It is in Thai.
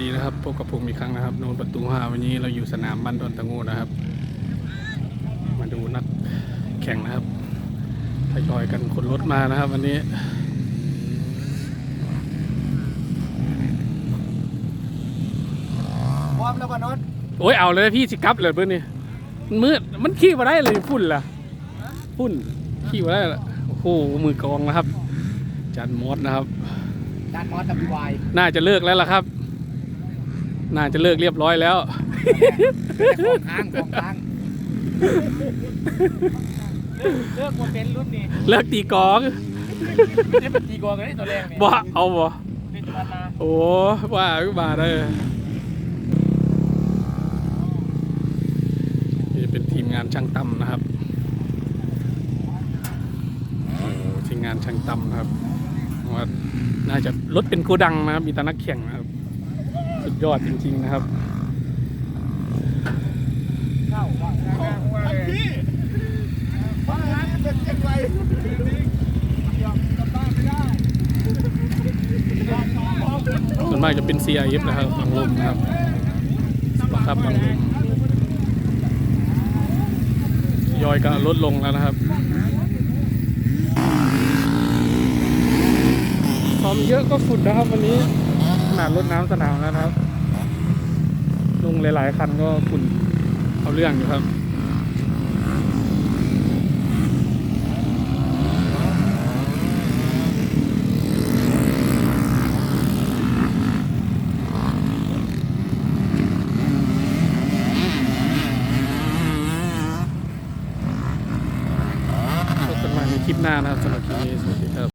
ดีนะครับพบกับผมอีกครั้งนะครับโนนประตูห้าวันนี้เราอยู่สนามบ้านดอนตะงูนะครับ มาดูนักแข่งนะครับทยอยกันขนรถมานะครับ วันนี้พร้อมแล้วป่ะนนท์โอ้ยเอาเลยพี่สิกลับเลยเพื่อนนี่มันมืดมันขี่มาได้เลยฝุ่นล่ะฝุ่นขี่มาได้ละโอ้โหมือกองนะครับ จันมอสนะครับจานมอส WY น่าจะเลิกแล้วล่ะครับ น่าจะเลิกเรียบร้อยแล้วของค้างของค้างเลือกมาเป็นรุ่นนี้เลิกตีกองไม่ได้เป็นตีกองเลยตัวแรกเนี่ยบ่เอาบ่เป็นปันนาโอ้ว่าก็มาได้นี่เป็นทีมงานช่างตั้มนะครับโอ้ทีมงานช่างตั้มนะครับว่าน่าจะรถเป็นโกดังนะครับมีแตานักแข่งนะครับสุด ยอดจริง ๆ นะครับเข้าว่าพี่บ้านร้านเป็นยังไงมันไม่ได้ส่วนมากจะเป็น CIF นะครับบางลมนะครับบังคับบางลมยอยก็ลดลงแล้วนะครับซ้อมเยอะก็ฝุ่นนะครับวันนี้ขนาดรถน้ำสนามแล้วนะครับ หลายๆ คันก็คุณเอาเรื่องอยู่ครับพบกันใหม่ในคลิปหน้านะสำหรับคลิปนี้สวัสดีครับ